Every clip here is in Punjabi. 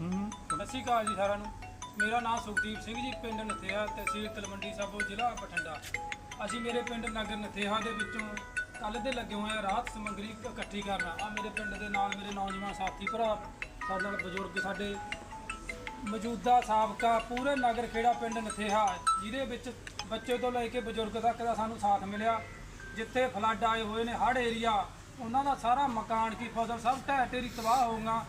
ਹੂੰ। ਸਤਿ ਸ਼੍ਰੀ ਅਕਾਲ ਜੀ ਸਾਰਿਆਂ ਨੂੰ। ਮੇਰਾ ਨਾਮ ਸੁਖਦੀਪ ਸਿੰਘ ਜੀ, ਪਿੰਡ ਨਥੇਹਾ ਤਹਿਸੀਲ ਤਲਵੰਡੀ ਸਾਬੋ, ਜ਼ਿਲ੍ਹਾ ਬਠਿੰਡਾ। ਅਸੀਂ ਮੇਰੇ ਪਿੰਡ ਨਗਰ ਨਥੇਹਾ ਦੇ ਵਿੱਚੋਂ ਕੱਲ ਦੇ ਲੱਗੇ ਹੋਏ ਆ ਰਾਹਤ ਸਮੱਗਰੀ ਇਕੱਠੀ ਕਰਨਾ। ਆ ਮੇਰੇ ਪਿੰਡ ਦੇ ਨਾਲ ਮੇਰੇ ਨੌਜਵਾਨ ਸਾਥੀ ਭਰਾ, ਸਾਡੇ ਨਾਲ ਬਜ਼ੁਰਗ, ਸਾਡੇ ਮੌਜੂਦਾ ਸਾਬਕਾ ਪੂਰੇ ਨਗਰ ਖੇੜਾ ਪਿੰਡ ਨਥੇਹਾ ਜਿਹਦੇ ਵਿੱਚ ਬੱਚੇ ਤੋਂ ਲੈ ਕੇ ਬਜ਼ੁਰਗ ਤੱਕ ਦਾ ਸਾਨੂੰ ਸਾਥ ਮਿਲਿਆ। ਜਿੱਥੇ ਫਲੱਡ ਆਏ ਹੋਏ ਨੇ ਹੜ੍ਹ ਏਰੀਆ ਉਹਨਾਂ ਦਾ ਸਾਰਾ ਮਕਾਨ ਕੀ ਫਸਲ ਸਭ ਢਹਿ ਢੇਰੀ ਤਬਾਹ ਹੋਊਗਾ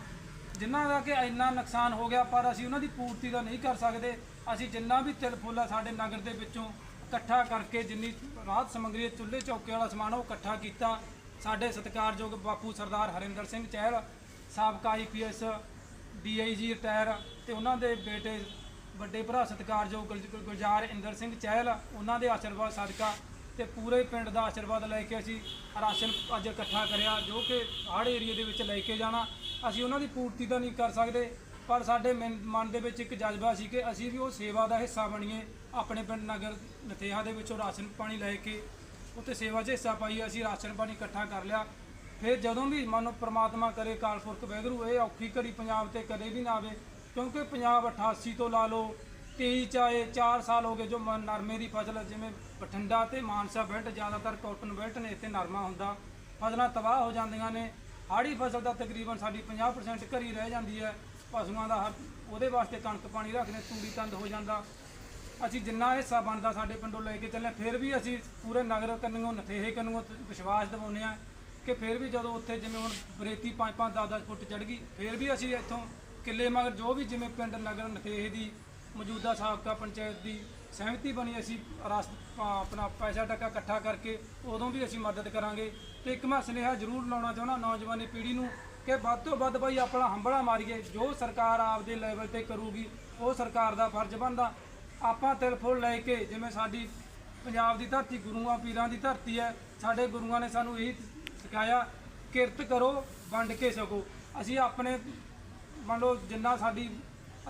ਜਿਨ੍ਹਾਂ ਦਾ ਕਿ ਇੰਨਾ ਨੁਕਸਾਨ ਹੋ ਗਿਆ, ਪਰ ਅਸੀਂ ਉਹਨਾਂ ਦੀ ਪੂਰਤੀ ਤਾਂ ਨਹੀਂ ਕਰ ਸਕਦੇ। ਅਸੀਂ ਜਿੰਨਾ ਵੀ ਤਿਲ ਫੁੱਲ ਆ ਸਾਡੇ ਨਗਰ ਦੇ ਵਿੱਚੋਂ ਇਕੱਠਾ ਕਰਕੇ ਜਿੰਨੀ ਰਾਹਤ ਸਮੱਗਰੀ, ਚੁੱਲ੍ਹੇ ਚੌਕੇ ਵਾਲਾ ਸਮਾਨ ਉਹ ਇਕੱਠਾ ਕੀਤਾ। ਸਾਡੇ ਸਤਿਕਾਰਯੋਗ ਬਾਪੂ ਸਰਦਾਰ ਹਰਿੰਦਰ ਸਿੰਘ ਚਹਿਲ, ਸਾਬਕਾ ਆਈਪੀਐਸ ਡੀਆਈਜੀ ਰਿਟਾਇਰ, ਤੇ ਉਹਨਾਂ ਦੇ ਬੇਟੇ, ਵੱਡੇ ਭਰਾ ਸਤਿਕਾਰਯੋਗ ਗੁਲ- ਗੁਲਜ਼ਾਰ ਇੰਦਰ ਸਿੰਘ ਚਹਿਲ, ਉਹਨਾਂ ਦੇ ਆਸ਼ੀਰਵਾਦ ਸਦਕਾ ਤੇ ਪੂਰੇ ਪਿੰਡ ਦਾ ਆਸ਼ੀਰਵਾਦ ਲੈ ਕੇ ਅਸੀਂ ਰਾਸ਼ਨ ਅੱਜ ਇਕੱਠਾ ਕਰਿਆ, ਜੋ ਕਿ ਹੜ੍ਹ ਏਰੀਏ ਦੇ ਵਿੱਚ ਲੈ ਕੇ ਜਾਣਾ। ਅਸੀਂ ਉਹਨਾਂ ਦੀ ਪੂਰਤੀ ਤਾਂ ਨਹੀਂ ਕਰ ਸਕਦੇ, ਪਰ ਸਾਡੇ ਮਨ ਮਨ ਦੇ ਵਿੱਚ ਇੱਕ ਜਜ਼ਬਾ ਸੀ ਕਿ ਅਸੀਂ ਵੀ ਉਹ ਸੇਵਾ ਦਾ ਹਿੱਸਾ ਬਣੀਏ, ਆਪਣੇ ਪਿੰਡ ਨਗਰ ਨਥੇਹਾ ਦੇ ਵਿੱਚੋਂ ਰਾਸ਼ਨ ਪਾਣੀ ਲੈ ਕੇ ਉੱਥੇ ਸੇਵਾ 'ਚ ਹਿੱਸਾ ਪਾਈਏ ਅਸੀਂ ਰਾਸ਼ਨ ਪਾਣੀ ਇਕੱਠਾ ਕਰ ਲਿਆ। ਫਿਰ ਜਦੋਂ ਵੀ ਮਨ ਪ੍ਰਮਾਤਮਾ ਕਰੇ ਕਾਲਪੁਰਖ ਵੈਗਰੂ, ਇਹ ਔਖੀ ਘੜੀ ਪੰਜਾਬ ਤੇ ਕਦੇ ਵੀ ਨਾ ਆਵੇ, ਕਿਉਂਕਿ ਪੰਜਾਬ 88 ਤੋਂ ਲਾ ਲਓ 23 ਚ ਆਏ 4 ਸਾਲ ਹੋ ਗਏ ਜੋ ਮ- ਨਰਮੇ ਦੀ ਫਸਲ ਜਿਵੇਂ ਬਠਿੰਡਾ ਤੇ ਮਾਨਸਾ ਬੈਲਟ ਜ਼ਿਆਦਾਤਰ ਕਾਟਨ ਬੈਲਟ ਨੇ, ਇੱਥੇ ਨਰਮਾ ਹੁੰਦਾ। ਫਸਲਾਂ ਤਬਾਹ ਹੋ ਜਾਂਦੀਆਂ ਨੇ ਹਾੜੀ ਫਸਲ ਦਾ ਤਕਰੀਬਨ ਸਾਡੀ 50% ਘਰੀ ਰਹਿ ਜਾਂਦੀ ਹੈ। ਪਸ਼ੂਆਂ ਦਾ ਉਹਦੇ ਵਾਸਤੇ ਕਣਕ ਪਾਣੀ ਰੱਖਦੇ, ਤੂੜੀ ਤੰਦ ਹੋ ਜਾਂਦਾ। ਅਸੀਂ ਜਿੰਨਾ ਹਿੱਸਾ ਬਣਦਾ ਸਾਡੇ ਪਿੰਡੋਂ ਲੈ ਕੇ ਚੱਲੇ, ਫਿਰ ਵੀ ਅਸੀਂ ਪੂਰੇ ਨਗਰ ਕੰਨਿਓ, ਨਥੇਹੇ ਕੰਨਿਓ ਵਿਸ਼ਵਾਸ ਦਿਵਾਉਂਦੇ ਆ ਕਿ ਫਿਰ ਵੀ ਜਦੋਂ ਉੱਥੇ ਜਿਵੇਂ ਹੁਣ ਬਰੇਤੀ 5-5 10-10 ਫੁੱਟ ਚੜ ਗਈ, ਫਿਰ ਵੀ ਅਸੀਂ ਇੱਥੋਂ ਕਿੱਲੇ ਮਗਰ ਜੋ ਵੀ ਜਿਵੇਂ ਪਿੰਡ, ਨਗਰ, ਨਥੇਹੇ ਦੀ ਮੌਜੂਦਾ ਸਾਬਕਾ ਪੰਚਾਇਤ ਦੀ ਸਹਿਮਤੀ ਬਣੀ ਅਸੀਂ ਰਸ ਆਪਣਾ ਪੈਸਾ ਟੱਕਾ ਇਕੱਠਾ ਕਰਕੇ ਉਦੋਂ ਵੀ ਅਸੀਂ ਮਦਦ ਕਰਾਂਗੇ। ਤੇ ਇੱਕ ਮੈਂ ਸੁਨੇਹਾ ਜ਼ਰੂਰ ਲਾਉਣਾ ਚਾਹੁੰਦਾ ਨੌਜਵਾਨੀ ਪੀੜ੍ਹੀ ਨੂੰ ਕਿ ਵੱਧ ਤੋਂ ਵੱਧ ਬਈ ਆਪਣਾ ਹੰਬੜਾ ਮਾਰੀਏ। ਜੋ ਸਰਕਾਰ ਆਪਦੇ ਲੈਵਲ ਤੇ ਕਰੂਗੀ, ਉਹ ਸਰਕਾਰ ਦਾ ਫਰਜ਼ ਬਣਦਾ। ਆਪਾਂ ਤਿਲ ਫੁੱਲ ਲੈ ਕੇ ਜਿਵੇਂ ਸਾਡੀ ਪੰਜਾਬ ਦੀ ਧਰਤੀ ਗੁਰੂਆਂ ਪੀਰਾਂ ਦੀ ਧਰਤੀ ਹੈ, ਸਾਡੇ ਗੁਰੂਆਂ ਨੇ ਸਾਨੂੰ ਇਹੀ ਸਿਖਾਇਆ, ਕਿਰਤ ਕਰੋ, ਵੰਡ ਕੇ ਸਕੋ। ਅਸੀਂ ਆਪਣੇ ਮੰਨ ਲਓ ਜਿੰਨਾ ਸਾਡੀ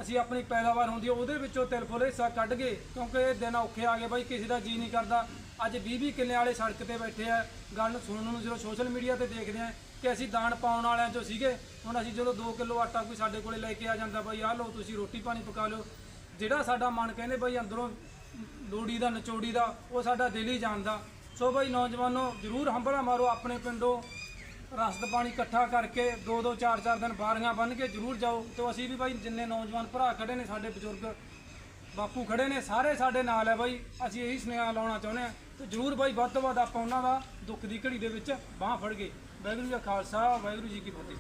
ਅਸੀਂ ਆਪਣੀ ਪੈਦਾਵਾਰ ਹੁੰਦੀ ਹੈ, ਉਹਦੇ ਵਿੱਚੋਂ ਤਿਲ ਫੁੱਲ ਹਿੱਸਾ ਕੱਢ ਗਏ ਕਿਉਂਕਿ ਇਹ ਦਿਨ ਔਖੇ ਆ ਗਏ ਬਾਈ, ਕਿਸੇ ਦਾ ਜੀ ਨਹੀਂ ਕਰਦਾ। ਅੱਜ 20 20 ਕਿੱਲੇ ਵਾਲੇ ਸੜਕ ਤੇ ਬੈਠੇ ਆ, ਗੱਲ ਸੁਣਨ ਨੂੰ ਜਦੋਂ ਸੋਸ਼ਲ ਮੀਡੀਆ ਤੇ ਦੇਖਦੇ ਆ ਕਿ ਅਸੀਂ ਦਾਨ ਪਾਉਣ ਵਾਲਿਆਂ ਚੋਂ ਸੀਗੇ, ਹੁਣ ਅਸੀਂ ਜਦੋਂ 2 ਕਿਲੋ ਆਟਾ ਕੋਈ ਸਾਡੇ ਕੋਲੇ ਲੈ ਕੇ ਆ ਜਾਂਦਾ, ਬਾਈ, ਆਹ ਲਓ, ਤੁਸੀਂ ਰੋਟੀ ਪਾਣੀ ਪਕਾ ਲਓ। ਜਿਹੜਾ ਸਾਡਾ ਮਨ ਕਹਿੰਦੇ ਬਾਈ, ਅੰਦਰੋਂ ਲੋੜੀ ਦਾ, ਨਚੋੜੀ ਦਾ, ਉਹ ਸਾਡਾ ਦਿਲ ਹੀ ਜਾਣਦਾ। ਸੋ ਬਾਈ, ਨੌਜਵਾਨੋ, ਜਰੂਰ ਹੰਬਲਾ ਮਾਰੋ ਆਪਣੇ ਪਿੰਡੋਂ। ਰਸਦ ਪਾਣੀ ਇਕੱਠਾ ਕਰਕੇ ਦੋ ਦੋ ਚਾਰ ਚਾਰ ਦਿਨ ਬਾਰੀਆਂ ਬੰਨ ਕੇ ਜਰੂਰ ਜਾਓ। ਤੇ ਅਸੀਂ ਵੀ ਬਾਈ ਜਿੰਨੇ ਨੌਜਵਾਨ ਭਰਾ ਖੜੇ ਨੇ ਸਾਡੇ ਬਜ਼ੁਰਗ, ਬਾਪੂ ਖੜੇ ਨੇ, ਸਾਰੇ ਸਾਡੇ ਨਾਲ ਹੈ ਬਾਈ। ਅਸੀਂ ਇਹੀ ਸੁਨੇਹਾ ਲਾਉਣਾ ਚਾਹੁੰਦੇ ਆ ਤੇ ਜਰੂਰ ਬਾਈ ਵੱਧ ਤੋਂ ਵੱਧ ਆਪਾਂ ਉਹਨਾਂ ਦਾ ਦੁੱਖ ਦੀ ਘੜੀ ਦੇ ਵਿੱਚ ਬਾਹ ਫੜ ਗਏ ਵਾਹਿਗੁਰੂ ਜੀ ਖਾਲਸਾ, ਵਾਹਿਗੁਰੂ ਜੀ ਕੀ ਫਤਿਹ।